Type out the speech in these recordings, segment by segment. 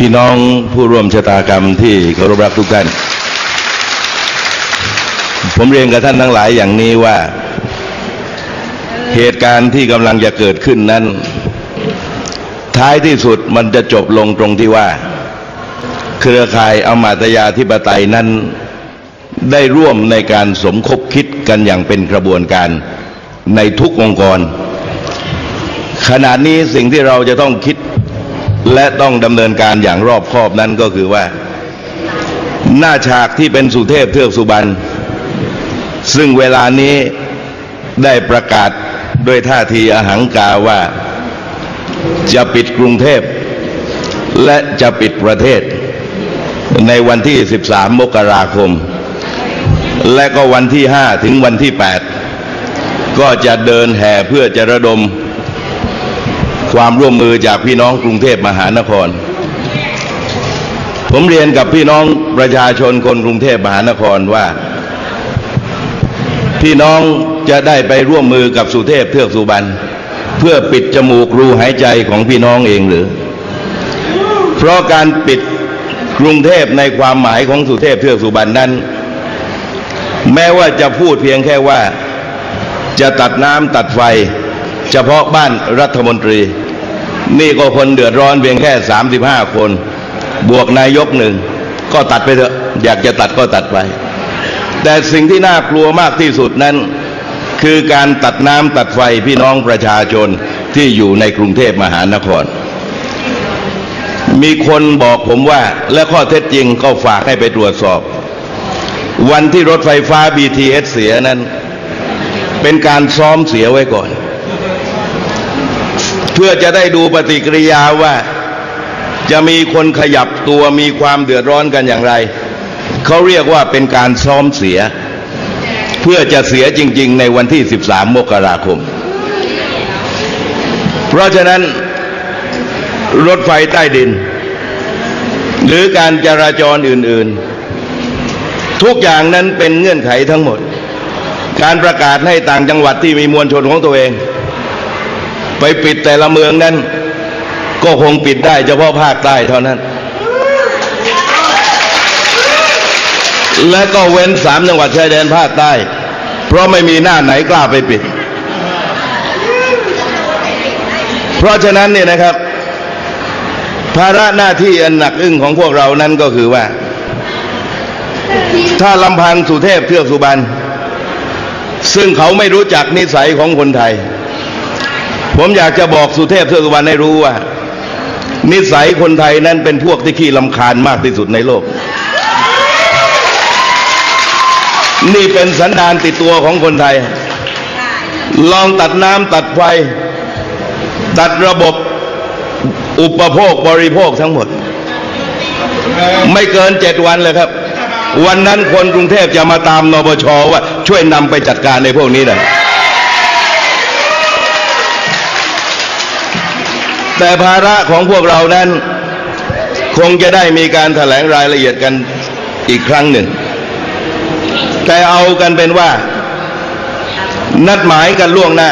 พี่น้องผู้ร่วมชะตากรรมที่เคารพรักทุกท่าน ผมเรียนกับท่านทั้งหลายอย่างนี้ว่า เหตุการณ์ที่กำลังจะเกิดขึ้นนั้น ท้ายที่สุดมันจะจบลงตรงที่ว่า เครือข่ายอมาตยาธิปไตยนั้น ได้ร่วมในการสมคบคิดกันอย่างเป็นกระบวนการในทุกองค์กร ขณะนี้สิ่งที่เราจะต้องคิด และต้องดำเนินการอย่างรอบคอบนั้นก็คือว่า หน้าฉากที่เป็นสุเทพเทือกสุบรรณซึ่งเวลานี้ได้ประกาศด้วยท่าทีอหังกาว่าจะปิดกรุงเทพ และจะปิดประเทศ ในวันที่ 13 มกราคม และก็วันที่ 5 ถึงวันที่ 8 ก็จะเดินแห่เพื่อจะระดม ความร่วมมือจากพี่น้องกรุงเทพมหานคร ผมเรียนกับพี่น้องประชาชนคนกรุงเทพมหานครว่า พี่น้องจะได้ไปร่วมมือกับสุเทพเทือกสุบรรณเพื่อปิดจมูกรูหายใจของพี่น้องเองหรือ เพราะการปิดกรุงเทพในความหมายของสุเทพเทือกสุบรรณนั้น แม้ว่าจะพูดเพียงแค่ว่าจะตัดน้ำตัดไฟ เฉพาะบ้านรัฐมนตรี นี่ก็คนเดือดร้อนเพียงแค่ 35 คน บวกนายกหนึ่ง ก็ตัดไปเถอะ อยากจะตัดก็ตัดไป แต่สิ่งที่น่ากลัวมากที่สุดนั้น คือการตัดน้ำตัดไฟพี่น้องประชาชนที่อยู่ในกรุงเทพมหานคร มีคนบอกผมว่าและข้อเท็จจริงก็ฝากให้ไปตรวจสอบ วันที่รถไฟฟ้า BTS เสียนั้น เป็นการซ้อมเสียไว้ก่อน เพื่อจะได้ดูปฏิกิริยาว่า จะมีคนขยับตัวมีความเดือดร้อนกันอย่างไร เขาเรียกว่าเป็นการซ้อมเสีย เพื่อจะเสียจริง ๆ ในวันที่ 13 มกราคม เพราะฉะนั้น รถไฟใต้ดิน หรือการจราจรอื่น ๆ ทุกอย่างนั้นเป็นเงื่อนไขทั้งหมด การประกาศให้ต่างจังหวัดที่มีมวลชนของตัวเอง ไปปิดแต่ละเมืองนั้น ก็คงปิดได้เฉพาะภาคใต้เท่านั้น และก็เว้นสามจังหวัดชายแดนภาคใต้ เพราะไม่มีหน้าไหนกล้าไปปิด เพราะฉะนั้นเนี่ยนะครับ ภาระหน้าที่อันหนักอึ้งของพวกเรานั้นก็คือว่า ถ้าลำพังสุเทพเทือกสุบรรณซึ่งเขาไม่รู้จักนิสัยของคนไทย ผมอยากจะบอกสุเทพเทือกสุบรรณให้รู้ว่า นิสัยคนไทยนั้นเป็นพวกที่ขี้ลำคาญมากที่สุดในโลก นี่เป็นสันดานติดตัวของคนไทย ลองตัดน้ำตัดไฟ ตัดระบบอุปโภคบริโภคทั้งหมด ไม่เกินเจ็ดวันเลยครับ วันนั้นคนกรุงเทพจะมาตามนบชว่า ช่วยนำไปจัดการในพวกนี้หนะ แต่ภาระของพวกเรานั้น คงจะได้มีการแถลงรายละเอียดกันอีกครั้งหนึ่ง แต่เอากันเป็นว่า นัดหมายกันล่วงหน้า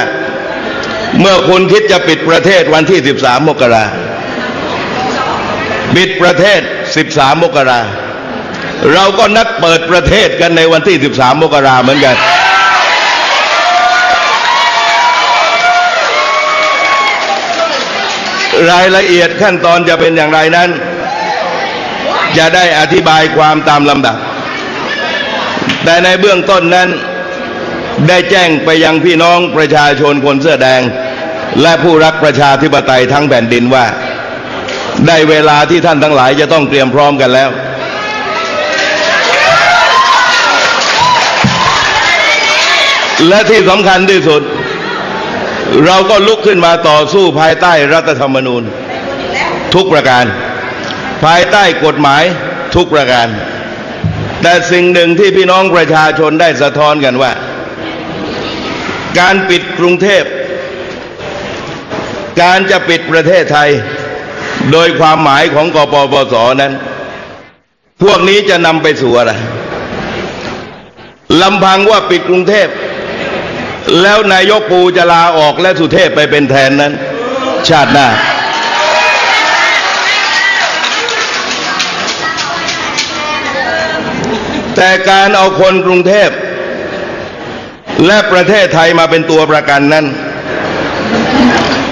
เมื่อคุณคิดจะปิดประเทศวันที่ 13 มกราปิดประเทศ 13 มกราเราก็นัดเปิดประเทศกันในวันที่ 13 มกราเหมือนกัน รายละเอียดขั้นตอนจะเป็นอย่างไรนั้น จะได้อธิบายความตามลำดับ แต่ในเบื้องต้นนั้น ได้แจ้งไปยังพี่น้องประชาชนคนเสื้อแดง และผู้รักประชาธิปไตยทั้งแผ่นดินว่า ได้เวลาที่ท่านทั้งหลายจะต้องเตรียมพร้อมกันแล้วและที่สำคัญที่สุด เราก็ลุกขึ้นมาต่อสู้ภายใต้รัฐธรรมนูญ ทุกประการ ภายใต้กฎหมายทุกประการ แต่สิ่งหนึ่งที่พี่น้องประชาชนได้สะท้อนกันว่า การปิดกรุงเทพ การจะปิดประเทศไทย โดยความหมายของกปปสนั้น พวกนี้จะนำไปสู่อะไรลำพังว่าปิดกรุงเทพ แล้วนายกปูจะลาออกและสุเทพไปเป็นแทนนั้น ชาติหน้า แต่การเอาคนกรุงเทพ และประเทศไทยมาเป็นตัวประกันนั้น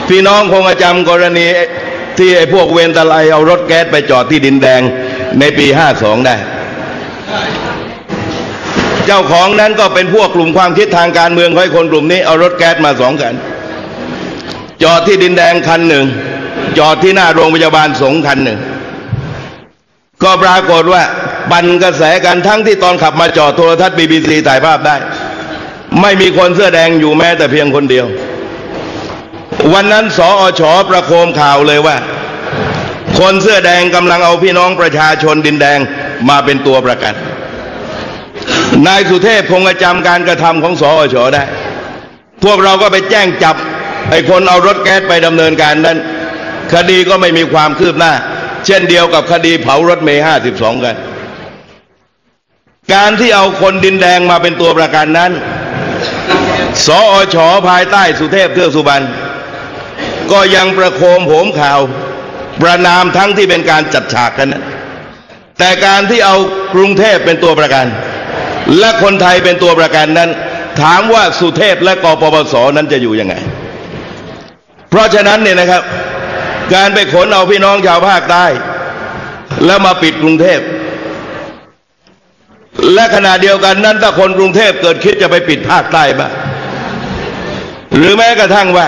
พี่น้องคงจำกรณีที่ไอ้พวกเวนตะไลเอารถแก๊สไปจอดที่ดินแดงในปีห้าสองได้ เจ้าของนั้นก็เป็นพวกกลุ่มความคิดทางการเมืองของไอ้คนกลุ่มนี้เอารถแก๊สมาสองคันจอดที่ดินแดงคันหนึ่งจอดที่หน้าโรงพยาบาลสงฆ์คันหนึ่งก็ปรากฏว่าบันกระแสกันทั้งที่ตอนขับมาจอดโทรทัศน์บีบีซีถ่ายภาพได้ ไม่มีคนเสื้อแดงอยู่แม้แต่เพียงคนเดียว วันนั้นสออชอประโคมข่าวเลยว่า คนเสื้อแดงกำลังเอาพี่น้องประชาชนดินแดงมาเป็นตัวประกัน นายสุเทพคงจะจำการกระทำของสออชอได้ พวกเราก็ไปแจ้งจับไอ้คนเอารถแก๊สไปดำเนินการนั้น คดีก็ไม่มีความคืบหน้า เช่นเดียวกับคดีเผารถเมย์ห้าสิบสองกัน การที่เอาคนดินแดงมาเป็นตัวประกันนั้น สออชอภายใต้สุเทพเทือกสุบรรณก็ยังประโคมโหมข่าว ประนามทั้งที่เป็นการจัดฉากกันนะแต่การที่เอากรุงเทพเป็นตัวประกัน และคนไทยเป็นตัวประกันนั้น ถามว่าสุเทพและกปปสนั้นจะอยู่ยังไง เพราะฉะนั้นเนี่ยนะครับ การไปขนเอาพี่น้องชาวภาคใต้ แล้วมาปิดกรุงเทพ และขณะเดียวกันนั้นถ้าคนกรุงเทพเกิดคิดจะไปปิดภาคใต้บ้างหรือแม้กระทั่งว่า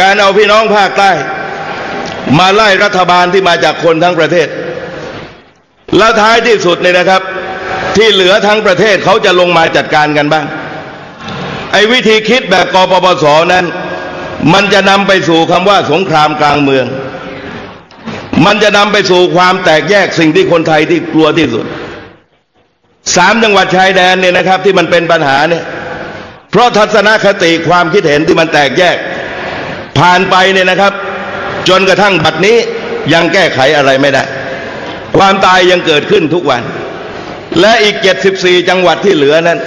การเอาพี่น้องภาคใต้ มาไล่รัฐบาลที่มาจากคนทั้งประเทศ แล้วท้ายที่สุดเนี่ยนะครับ ที่เหลือทั้งประเทศเขาจะลงมาจัดการกันบ้าง ไอ้วิธีคิดแบบกปปสนั้น มันจะนำไปสู่คำว่าสงครามกลางเมือง มันจะนำไปสู่ความแตกแยกสิ่งที่คนไทยที่กลัวที่สุดสามจังหวัดชายแดนเนี่ยนะครับ ที่มันเป็นปัญหาเนี่ยเพราะทัศนคติความคิดเห็นที่มันแตกแยก ผ่านไปเนี่ยนะครับ จนกระทั่งบัดนี้ยังแก้ไขอะไรไม่ได้ ความตายยังเกิดขึ้นทุกวัน และอีก 74 จังหวัดที่เหลือนั้น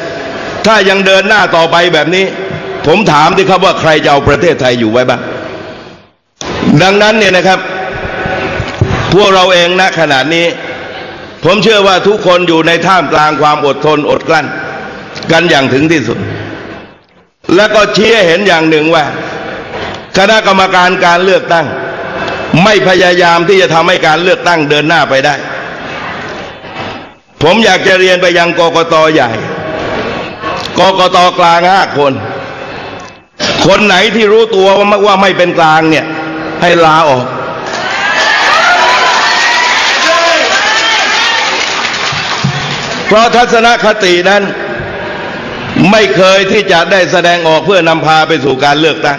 ถ้ายังเดินหน้าต่อไปแบบนี้ ผมถามดิครับว่าใครจะเอาประเทศไทยอยู่ไว้บ้าง ดังนั้นเนี่ยนะครับ พวกเราเองณขณะนี้ ผมเชื่อว่าทุกคนอยู่ในท่ามกลางความอดทนอดกลั้น กันอย่างถึงที่สุด และก็เชี้ให้เห็นอย่างหนึ่งว่า คณะกรรมการการเลือกตั้ง ไม่พยายามที่จะทำให้การเลือกตั้งเดินหน้าไปได้ ผมอยากจะเรียนไปยังกกตใหญ่ กกตกลางห้าคน คนไหนที่รู้ตัวว่าว่าไม่เป็นกลางเนี่ย ให้ลาออก เพราะทัศนคตินั้น ไม่เคยที่จะได้แสดงออกเพื่อนำพาไปสู่การเลือกตั้ง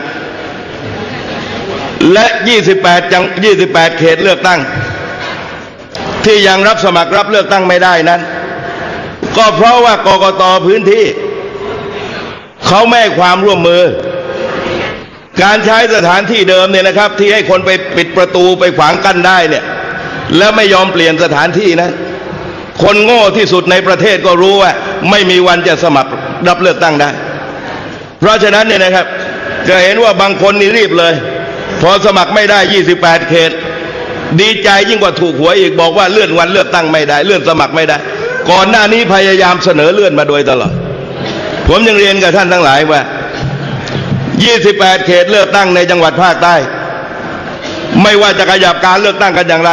และ 28 จัง 28 เขตเลือกตั้ง ที่ยังรับสมัครรับเลือกตั้งไม่ได้นั้น ก็เพราะว่ากกตพื้นที่ เขาไม่ความร่วมมือ การใช้สถานที่เดิมเนี่ยนะครับ ที่ให้คนไปปิดประตูไปขวางกั้นได้เนี่ย แล้วไม่ยอมเปลี่ยนสถานที่นะ คนโง่ที่สุดในประเทศก็รู้ว่า ไม่มีวันจะสมัครรับเลือกตั้งได้ เพราะฉะนั้นเนี่ยนะครับ จะเห็นว่าบางคนนี่รีบเลย พอสมัครไม่ได้ 28 เขต ดีใจยิ่งกว่าถูกหวยอีกบอกว่าเลื่อนวันเลือกตั้งไม่ได้ เลื่อนสมัครไม่ได้ ก่อนหน้านี้พยายามเสนอเลื่อนมาโดยตลอด ผมยังเรียนกับท่านทั้งหลายว่า 28 เขตเลือกตั้งในจังหวัดภาคใต้ ไม่ว่าจะขยับการเลือกตั้งกันอย่างไร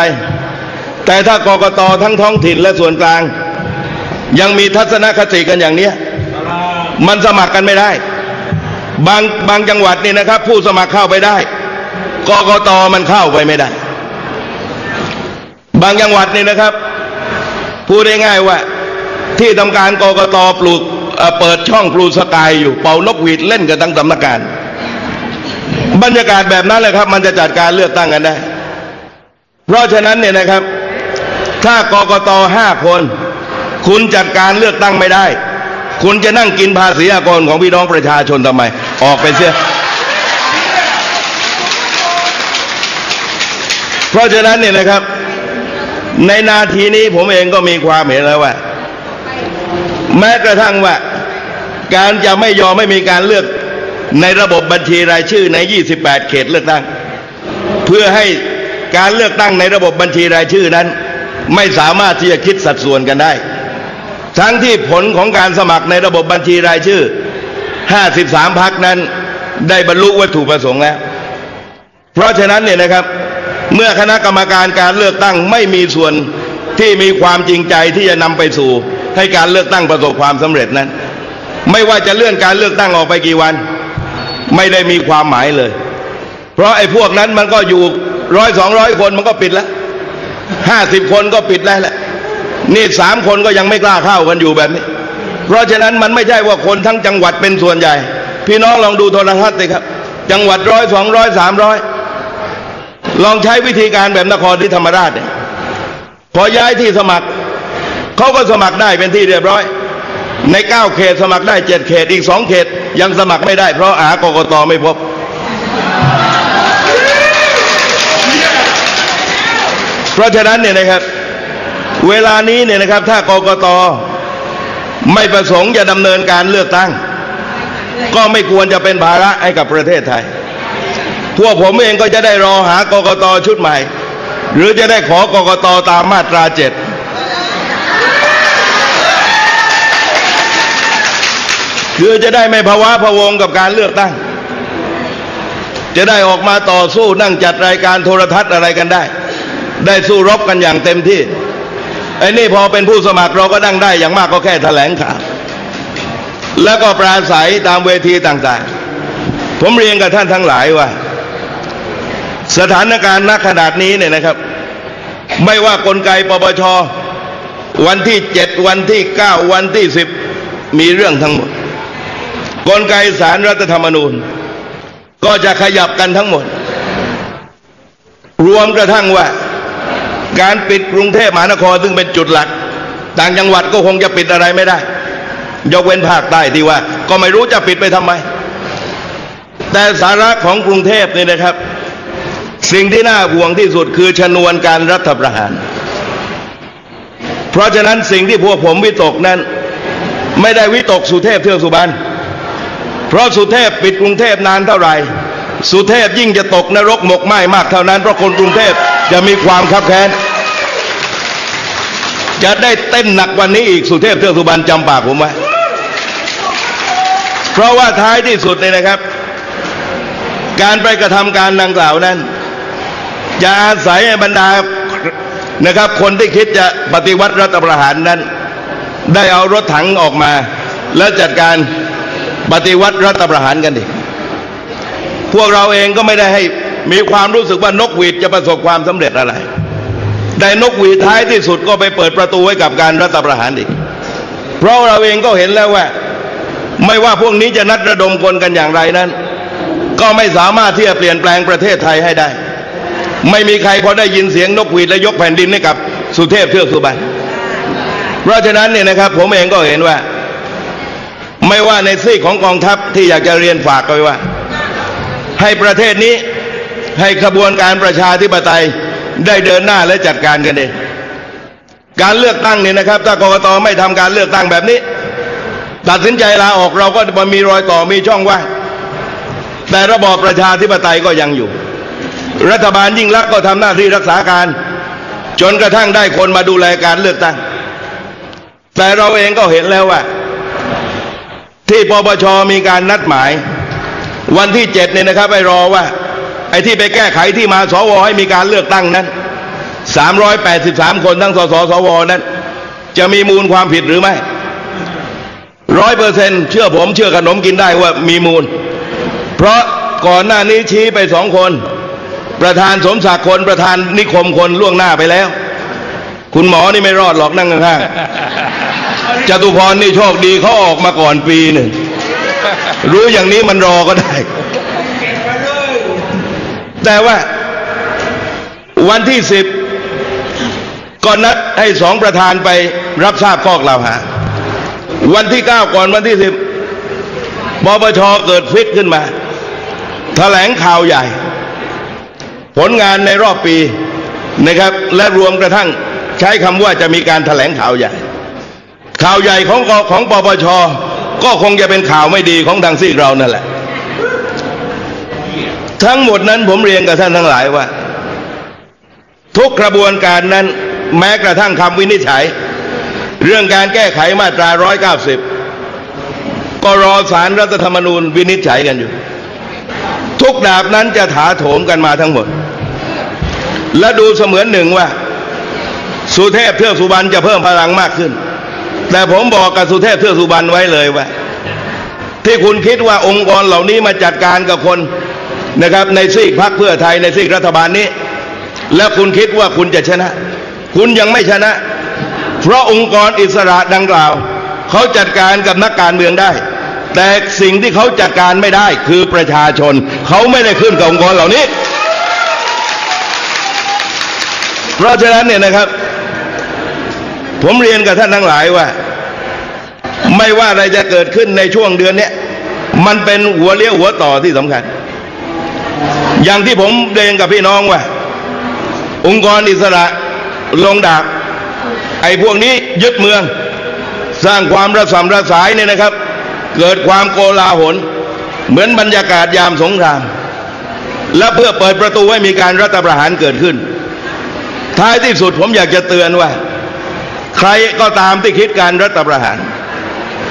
แต่ถ้ากกตทั้งท้องถิ่นและส่วนกลาง ยังมีทัศนคติกันอย่างเนี้ยมันสมัครกันไม่ได้ บางบางจังหวัดนี่นะครับ ผู้สมัครเข้าไปได้กกตมันเข้าไปไม่ได้ บางจังหวัดนี่นะครับ พูดได้ง่ายว่า ที่ทำการกรกตปลูกเปิดช่องปลูกสกายอยู่เป่านกหวีดเล่นกันทั้งสำนักงานบรรยากาศแบบนั้นเลยครับ มันจะจัดการเลือกตั้งกันได้เพราะฉะนั้นเนี่ยนะครับ ถ้ากรกตห้าคน คุณจัดการเลือกตั้งไม่ได้ คุณจะนั่งกินภาษีอากรของพี่น้องประชาชนทำไม ออกไปเสียเพราะฉะนั้นเนี่ยนะครับ ในนาทีนี้ผมเองก็มีความเห็นแล้วว่า แม้กระทั่งว่า การจะไม่ยอมไม่มีการเลือกในระบบบัญชีรายชื่อใน 28 เขตเลือกตั้ง เพื่อให้การเลือกตั้งในระบบบัญชีรายชื่อนั้น ไม่สามารถที่จะคิดสัดส่วนกันได้ ทั้งที่ผลของการสมัครในระบบบัญชีรายชื่อ 53 พักนั้นได้บรรลุวัตถุประสงค์แล้ว เพราะฉะนั้นเนี่ยนะครับ เมื่อคณะกรรมการการเลือกตั้งไม่มีส่วนที่มีความจริงใจที่จะนำไปสู่ ให้การเลือกตั้งประสบความสำเร็จนั้น ไม่ว่าจะเลื่อนการเลือกตั้งออกไปกี่วัน ไม่ได้มีความหมายเลย เพราะไอ้พวกนั้นมันก็อยู่ร้อยสองร้อยคนมันก็ปิดแล้วห้าสิบคนก็ปิดแล้วแหละนี่สามคนก็ยังไม่กล้าเข้ากันอยู่แบบนี้ เพราะฉะนั้นมันไม่ใช่ว่าคนทั้งจังหวัดเป็นส่วนใหญ่ พี่น้องลองดูโทรทัศน์สิครับ จังหวัดร้อยสองร้อยสามร้อย ลองใช้วิธีการแบบนครที่ธรรมราชเนี่ยพอย้ายที่สมัครเขาก็สมัครได้เป็นที่เรียบร้อย ในเก้าเขตสมัครได้เจ็ดเขตอีกสองเขต ยังสมัครไม่ได้ เพราะหากกตไม่พบ เพราะฉะนั้นเนี่ยนะครับ เวลานี้เนี่ยนะครับ ถ้ากกตไม่ประสงค์จะดำเนินการเลือกตั้ง ก็ไม่ควรจะเป็นภาระให้กับประเทศไทย พวกผมเองก็จะได้รอหากกตชุดใหม่ หรือจะได้ขอกกตตามมาตราเจ็ดคือจะได้ไม่ภาวะพะวงกับการเลือกตั้ง จะได้ออกมาต่อสู้นั่งจัดรายการโทรทัศน์อะไรกันได้ ได้สู้รบกันอย่างเต็มที่ไอ้นี่พอเป็นผู้สมัครเราก็นั่งได้อย่างมากก็แค่แถลงข่าวแล้วก็ปราศัยตามเวทีต่างๆ ผมเรียนกับท่านทั้งหลายว่า สถานการณ์ณขนาดนี้เนี่ยนะครับ ไม่ว่ากลไกปปชวันที่เจ็ดวันที่เก้าวันที่สิบมีเรื่องทั้งหมด กลไกสารรัฐธรรมนูญ ก็จะขยับกันทั้งหมด รวมกระทั่งว่า การปิดกรุงเทพมหานครซึ่งเป็นจุดหลัก ต่างจังหวัดก็คงจะปิดอะไรไม่ได้ ยกเว้นภาคใต้ที่ว่า ก็ไม่รู้จะปิดไปทำไม แต่สาระของกรุงเทพเนี่ยนะครับ สิ่งที่น่าห่วงที่สุดคือชนวนการรัฐประหาร เพราะฉะนั้นสิ่งที่พวกผมวิตกนั้น ไม่ได้วิตกสุเทพเทือกสุบรรณเพราะสุเทพปิดกรุงเทพนานเท่าไหร่ สุเทพยิ่งจะตกนรกหมกไหม้มากเท่านั้น เพราะคนกรุงเทพจะมีความคับแค้นจะได้เต้นหนักวันนี้อีกสุเทพเทือกสุบรรณจำปากผมไว้เพราะว่าท้ายที่สุดเนี่ยนะครับ การไปกระทำการดังกล่าวนั้น จะอาศัยบรรดานะครับ คนที่คิดจะปฏิวัติรัฐประหารนั้น ได้เอารถถังออกมา แล้วจัดการปฏิวัติรัฐประหารกันดิพวกเราเองก็ไม่ได้ให้มีความรู้สึกว่านกหวีดจะประสบความสำเร็จอะไรแต่นกหวีดท้ายที่สุดก็ไปเปิดประตูไว้กับการรัฐประหารอีก เพราะเราเองก็เห็นแล้วว่า ไม่ว่าพวกนี้จะนัดระดมคนกันอย่างไรนั้น ก็ไม่สามารถที่จะเปลี่ยนแปลงประเทศไทยให้ได้ ไม่มีใครพอได้ยินเสียงนกหวีดและยกแผ่นดินให้กับสุเทพเทือกสุบรรณเพราะฉะนั้นเนี่ยนะครับ ผมเองก็เห็นว่า ไม่ว่าในซีกของกองทัพที่อยากจะเรียนฝากไว้ว่า ให้ประเทศนี้ให้ขบวนการประชาธิปไตยได้เดินหน้าและจัดการกันเองการเลือกตั้งเนี่ยนะครับ ถ้ากรกตไม่ทำการเลือกตั้งแบบนี้ ตัดสินใจลาออกเราก็มีรอยต่อมีช่องว่างแต่ระบอบประชาธิปไตยก็ยังอยู่ รัฐบาลยิ่งรักก็ทำหน้าที่รักษาการ จนกระทั่งได้คนมาดูแลการเลือกตั้ง แต่เราเองก็เห็นแล้วว่า ที่ปปชมีการนัดหมาย วันที่เจ็ดเนี่ยนะครับไปรอว่า ไอ้ที่ไปแก้ไขที่มาสวให้มีการเลือกตั้งนั้น383คนทั้งสสสวนั้น จะมีมูลความผิดหรือไม่ร้อยเปอร์เซ็นเชื่อผมเชื่อขนมกินได้ว่ามีมูล เพราะก่อนหน้านี้ชี้ไปสองคน ประธานสมศักดิ์คนประธานนิคมคนล่วงหน้าไปแล้ว คุณหมอนี่ไม่รอดหรอกนั่งข้างๆจตุพรนี่โชคดีเขาออกมาก่อนปีหนึ่งรู้อย่างนี้มันรอก็ได้ แต่ว่าวันที่สิบก็นัดให้สองประธานไปรับทราบข้อกล่าวหา วันที่เก้าก่อนวันที่สิบปปชเกิดฟิตขึ้นมาแถลงข่าวใหญ่ ผลงานในรอบปีนะครับ และรวมกระทั่งใช้คำว่าจะมีการแถลงข่าวใหญ่ ข่าวใหญ่ของของปปชก็คงจะเป็นข่าวไม่ดีของทางซีกเรานั่นแหละ ทั้งหมดนั้นผมเรียนกับท่านทั้งหลายว่า ทุกกระบวนการนั้นแม้กระทั่งคำวินิจฉัย เรื่องการแก้ไขมาตรา 190 ก็รอสารรัฐธรรมนูญวินิจฉัยกันอยู่ ทุกดาบนั้นจะถาโถมกันมาทั้งหมด และดูเสมือนหนึ่งว่า สุเทพเทือกสุบรรณจะเพิ่มพลังมากขึ้น แต่ผมบอกกับสุเทพเทือกสุบรรณไว้เลยว่า ที่คุณคิดว่าองค์กรเหล่านี้มาจัดการกับคนนะครับในซีกพรรคเพื่อไทยในซีกรัฐบาลนี้ แล้วคุณคิดว่าคุณจะชนะ คุณยังไม่ชนะ เพราะองค์กรอิสระดังกล่าว เขาจัดการกับนักการเมืองได้ แต่สิ่งที่เขาจัดการไม่ได้คือประชาชน เขาไม่ได้ขึ้นกับองค์กรเหล่านี้ เพราะฉะนั้นเนี่ยนะครับ ผมเรียนกับท่านทั้งหลายว่า ไม่ว่าอะไรจะเกิดขึ้นในช่วงเดือนเนี้ยมันเป็นหัวเลี้ยวหัวต่อที่สำคัญ อย่างที่ผมเรียนกับพี่น้องว่า องค์กรอิสระลงดาบไอ้พวกนี้ยึดเมือง สร้างความระสำระสายเนี่ยนะครับ เกิดความโกลาหล เหมือนบรรยากาศยามสงคราม และเพื่อเปิดประตูให้มีการรัฐประหารเกิดขึ้น ท้ายที่สุดผมอยากจะเตือนว่า ใครก็ตามที่คิดการรัฐประหาร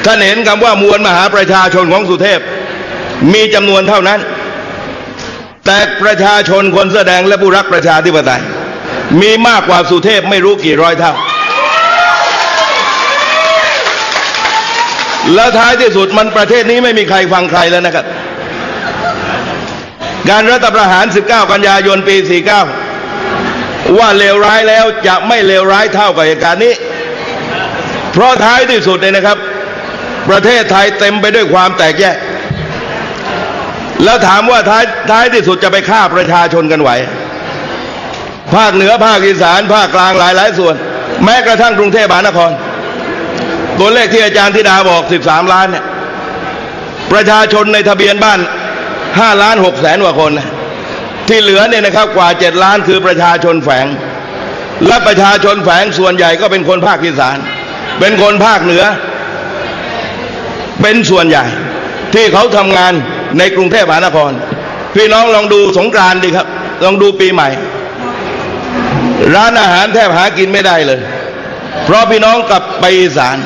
ท่านเห็นคำว่ามวลมหาประชาชนของสุเทพ มีจำนวนเท่านั้น แต่ประชาชนคนแสอแดงและผู้รักประชาธิปไตย มีมากกว่าสุเทพไม่รู้กี่ร้อยเท่า แล้วท้ายที่สุดมันประเทศนี้ไม่มีใครฟังใครแล้วนะครับ การรัฐประหาร 19 กันยายนปี 49 ว่าเลวร้ายแล้วจะไม่เลวร้ายเท่ากับเหตุการณ์นี้ เพราะท้ายที่สุดเลยนะครับ ประเทศไทยเต็มไปด้วยความแตกแยก แล้วถามว่าท้ายท้ายที่สุดจะไปฆ่าประชาชนกันไหว ภาคเหนือภาคอีสาน ภาคกลางหลายหลายส่วน แม้กระทั่งกรุงเทพมหานคร ตัวเลขที่อาจารย์ธิดาบอก 13 ล้านเนี่ยประชาชนในทะเบียนบ้าน 5 ล้าน6แสนกว่าคนนะ ที่เหลือเนี่ยนะครับกว่า7ล้านคือประชาชนแฝง และประชาชนแฝงส่วนใหญ่ก็เป็นคนภาคอีสาน เป็นคนภาคเหนือ เป็นส่วนใหญ่ ที่เขาทำงานในกรุงเทพมหานคร พี่น้องลองดูสงกรานต์ดิครับ ลองดูปีใหม่ ร้านอาหารแทบหากินไม่ได้เลย เพราะพี่น้องกลับไปอีสาน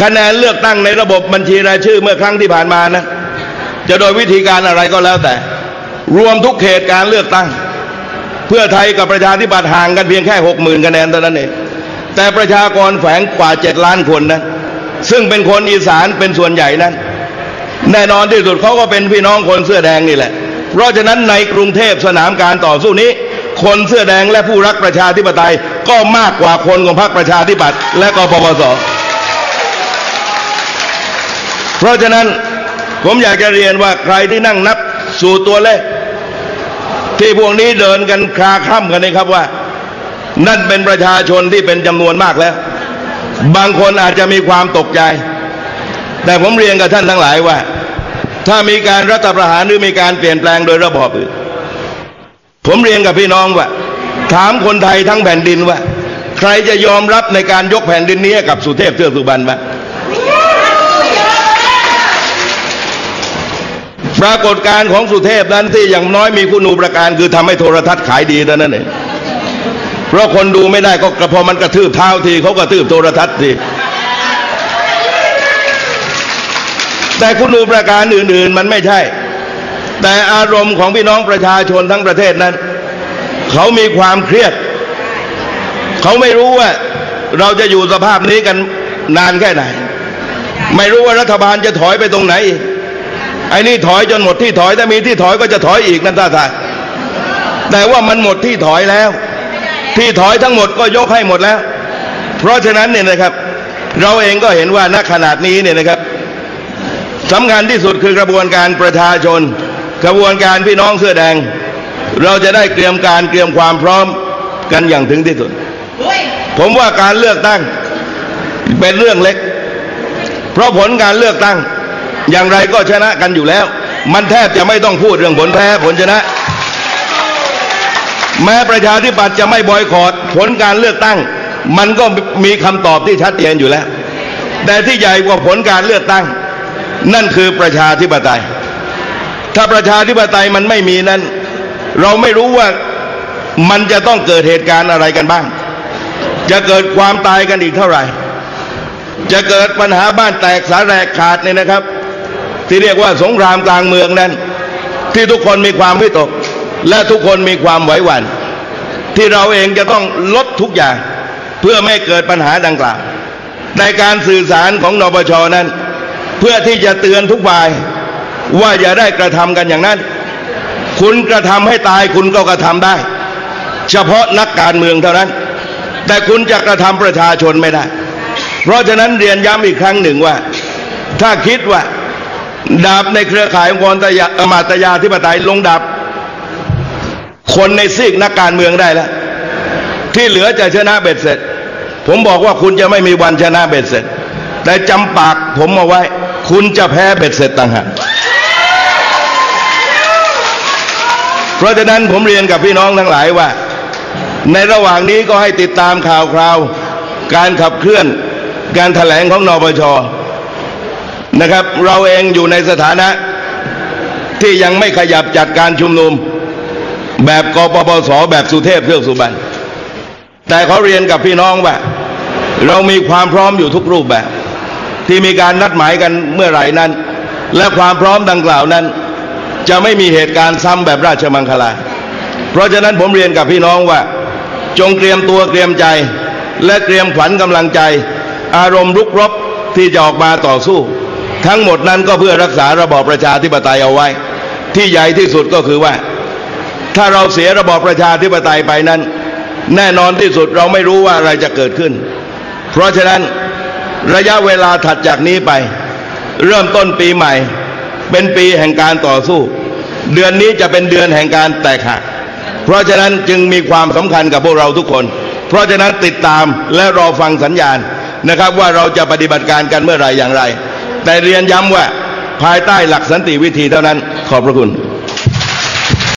คะแนนเลือกตั้งในระบบบัญชีรายชื่อเมื่อครั้งที่ผ่านมานะ จะโดยวิธีการอะไรก็แล้วแต่ รวมทุกเขตการเลือกตั้ง เพื่อไทยกับประชาธิปัตย์ห่างกันเพียงแค่หกหมื่นคะแนนเท่านั้นเองแต่ประชากรแฝงกว่าเจ็ดล้านคนนะซึ่งเป็นคนอีสานเป็นส่วนใหญ่นั้น แน่นอนที่สุดเขาก็เป็นพี่น้องคนเสื้อแดงนี่แหละ เพราะฉะนั้นในกรุงเทพสนามการต่อสู้นี้ คนเสื้อแดงและผู้รักประชาธิปไตยก็มากกว่าคนของพรรคประชาธิปัตย์และกปปสเพราะฉะนั้นผมอยากจะเรียนว่าใครที่นั่งนับสู่ตัวเลข ที่พวกนี้เดินกันคลาคล่ำกันนะครับว่า นั่นเป็นประชาชนที่เป็นจำนวนมากแล้ว บางคนอาจจะมีความตกใจ แต่ผมเรียนกับท่านทั้งหลายว่า ถ้ามีการรัฐประหารหรือมีการเปลี่ยนแปลงโดยระบอบอื่นผมเรียนกับพี่น้องว่า ถามคนไทยทั้งแผ่นดินว่า ใครจะยอมรับในการยกแผ่นดินนี้กับสุเทพเทือกสุบรรณบ้าง ปรากฏการณ์ของสุเทพนั้นที่อย่างน้อยมีคุณูประการคือทำให้โทรทัศน์ขายดีเท่านั้นเองเพราะคนดูไม่ได้ก็กระพอมันกระทืบเท้าทีเขากระทืบโทรทัศน์ทีแต่คุณูประการอื่น ๆ มันไม่ใช่ แต่อารมณ์ของพี่น้องประชาชนทั้งประเทศนั้น เขามีความเครียด เขาไม่รู้ว่า เราจะอยู่สภาพนี้กันนานแค่ไหน ไม่รู้ว่ารัฐบาลจะถอยไปตรงไหนอีก ไอ้นี่ถอยจนหมดที่ถอยถ้ามีที่ถอยก็จะถอยอีกนั่นท่าทางแต่ว่ามันหมดที่ถอยแล้ว ที่ถอยทั้งหมดก็ยกให้หมดแล้ว เพราะฉะนั้นเนี่ยนะครับ เราเองก็เห็นว่าณขนาดนี้เนี่ยนะครับสำคัญที่สุดคือกระบวนการประชาชน กระบวนการพี่น้องเสื้อแดง เราจะได้เตรียมการเตรียมความพร้อมกันอย่างถึงที่สุด ผมว่าการเลือกตั้งเป็นเรื่องเล็ก เพราะผลการเลือกตั้ง อย่างไรก็ชนะกันอยู่แล้ว มันแทบจะไม่ต้องพูดเรื่องผลแพ้ผลชนะ แม้ประชาธิปัตย์จะไม่บอยคอรดผลการเลือกตั้ง มันก็มีคำตอบที่ชัดเจนอยู่แล้ว แต่ที่ใหญ่กว่าผลการเลือกตั้ง นั่นคือประชาธิปไตย ถ้าประชาธิปไตยมันไม่มีนั้น เราไม่รู้ว่ามันจะต้องเกิดเหตุการณ์อะไรกันบ้าง จะเกิดความตายกันอีกเท่าไหร่ จะเกิดปัญหาบ้านแตกสาแรกขาดเนี่ยนะครับ ที่เรียกว่าสงครามกลางเมืองนั้น ที่ทุกคนมีความวิตก และทุกคนมีความไหวหวัน่นที่เราเองจะต้องลดทุกอย่าง เพื่อไม่เกิดปัญหาดังกล่าวในการสื่อสารของนปชนั้น เพื่อที่จะเตือนทุกฝ่าย ว่าอย่าได้กระทำกันอย่างนั้น คุณกระทำให้ตายคุณก็กระทำได้ เฉพาะนักการเมืองเท่านั้น แต่คุณจะกระทำประชาชนไม่ได้ เพราะฉะนั้นเรียนย้ำอีกครั้งหนึ่งว่า ถ้าคิดว่า ดาบในเครือข่ายองค์กรตยามาตยาธิปไตยลงดาบคนในซีกนักการเมืองได้แล้ว ที่เหลือจะชนะเบ็ดเสร็จ ผมบอกว่าคุณจะไม่มีวันชนะเบ็ดเสร็จ แต่จำปากผมเอาไว้ คุณจะแพ้เบ็ดเสร็จต่างหากเพราะฉะนั้นผมเรียนกับพี่น้องทั้งหลายว่า ในระหว่างนี้ก็ให้ติดตามข่าวคราว การขับเคลื่อน การแถลงของนปช นะครับ เราเองอยู่ในสถานะที่ยังไม่ขยับจัดการชุมนุม แบบกปปสแบบสุเทพเทือกสุบรรณแต่เขาเรียนกับพี่น้องว่า เรามีความพร้อมอยู่ทุกรูปแบบ ที่มีการนัดหมายกันเมื่อไหร่นั้น และความพร้อมดังกล่าวนั้น จะไม่มีเหตุการณ์ซ้ำแบบราชมังคลา เพราะฉะนั้นผมเรียนกับพี่น้องว่า จงเตรียมตัวเตรียมใจ และเตรียมขวัญกำลังใจ อารมณ์รุกรบที่จะออกมาต่อสู้ ทั้งหมดนั้นก็เพื่อรักษาระบอบประชาธิปไตยเอาไว้ ที่ใหญ่ที่สุดก็คือว่า ถ้าเราเสียระบอบประชาธิปไตยไปนั้น แน่นอนที่สุดเราไม่รู้ว่าอะไรจะเกิดขึ้น เพราะฉะนั้นระยะเวลาถัดจากนี้ไป เริ่มต้นปีใหม่ เป็นปีแห่งการต่อสู้ เดือนนี้จะเป็นเดือนแห่งการแตกหักเพราะฉะนั้นจึงมีความสำคัญกับพวกเราทุกคน เพราะฉะนั้นติดตามและรอฟังสัญญาณนะครับว่าเราจะปฏิบัติการกันเมื่อไหรอย่างไร แต่เรียนย้ำว่าภายใต้หลักสันติวิธีเท่านั้น ขอบพระคุณ